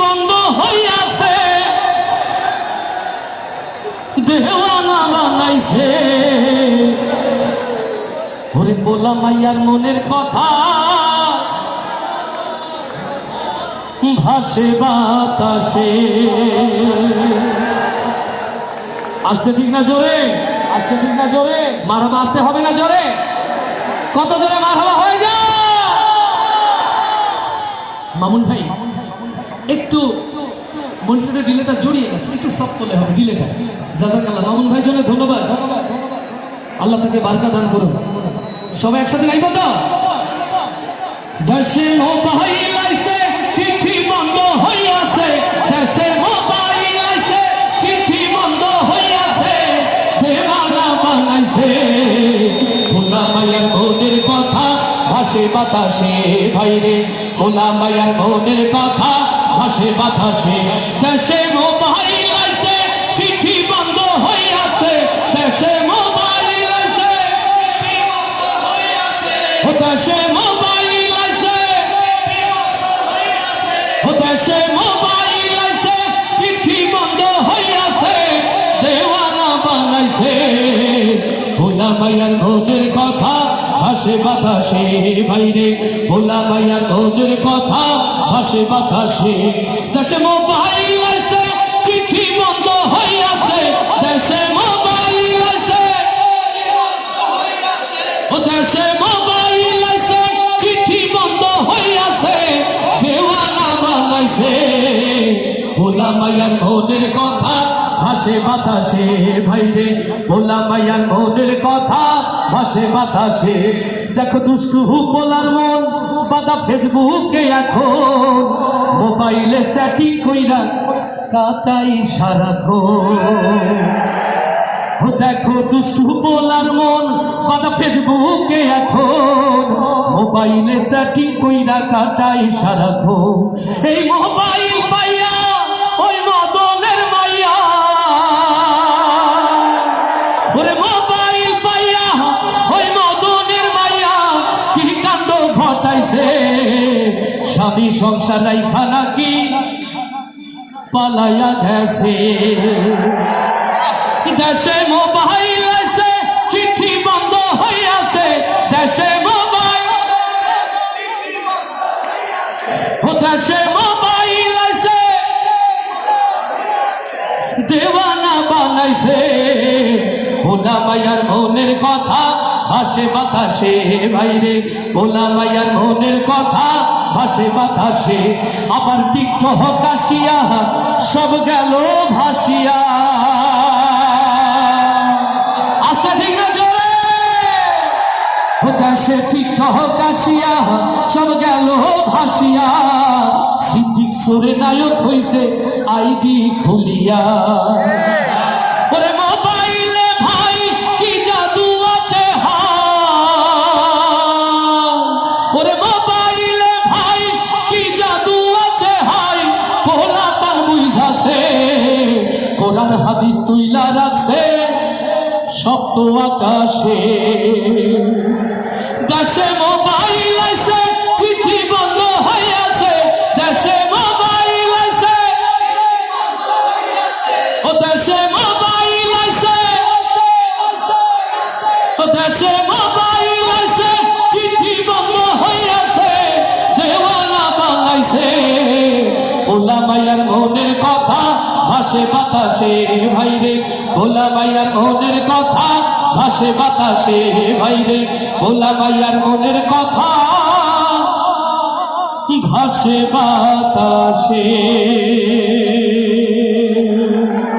বন্ধ হইয়াছে। দেওয়ানা বানাইছে। ওরে বলা মাইয়ার মনের কথা। ভাসে বাতাসে। আসতে ঠিক না জোরে? আসতে ঠিক না জোরে? মারহাবা আসতে হবে না জোরে? কত জোরে মারহাবা হয়ে যা মামুন ভাই একটু মনিটরে ডিলেটা জড়িয়ে গেছে, একটু সব করলে হবে ডিলেটা জাজাকাল্লাহ, মামুন ভাই জন্য ধন্যবাদ। আল্লাহ তাকে বারকা দান করুন। সবাই একসাথে গাইব তো? চিঠি চিঠি কথা ভাসে বাতাসে ভাইরে। ভোলা মায়ের মনের কথা ভাসে বাতাসে, দেশে মোবাইল আইছে চিঠি বন্ধ হইয়াছে দেশে মোবাইল আইছে ও দেশে মোবাইল আইছে ও দেশে মোবাইল আইছে চিঠি বন্ধ হইয়াছে দেওয়ানা বানাইছে। ভোলা মাইয়ার মনের কথা ভাসে বাতাসে ভাইরে ভোলা মাইয়ার মনের কথা ভাসে বাতাসে। দেশে মোবাইল আইছে চিঠি বন্ধ হইয়াছে দেশে মোবাইল আইছে ও দেশে মোবাইল আছে, চিঠি বন্ধ হইয়াছে দেওয়ানা বানাইছে। ভোলা মাইয়ার মনের কথা ভাসে বাতাসে, ভাইরে। ভোলা মাইয়ার মনের কথা ভাসে বাতাসে। দেখো দুষ্টু পোলার মন বাদা ফেসবুকে এখন মোবাইলে স্যাটি কইরা কাটাই সারাক্ষণ ও দেখো দুষ্টু বলার মন, বাদা ফেসবুকে এখন মোবাইলে স্যাটি কইরা কাটাই সারাক্ষণ এই মোবাইল স্বামী সংসার রাইখা নাকি পালাইয়া গেছে। দেশে মোবাইল আছে, চিঠি বন্ধ হইয়াছে। দেশে মোবাইল ও দেশে মোবাইল আছে, দেওয়ানা বানাইছে। ভোলা মায়ার মনের কথা ভাসে বাতাসে ভাইরে ভোলা মায়ার মনের ভাসে বাতাসে, আবার টিকট হকাশিয়া সব গেল ভাসিয়া। আস্তে ঠিক টিকট হকাশিয়া সব গেল ভাসিয়া। সিদ্দিক সুরে নায়ক হইছে আইডি খুলিয়া। হাদিস তুইলা রাখছে সপ্ত আকাশে। দেশে মোবাইল ভাসে বাতাসে ভাইরে ভোলা মাইয়ার মনের কথা। ভাসে বাতাসে ভাইরে ভোলা মাইয়ার মনের কথা। ভাসে বাতাসে।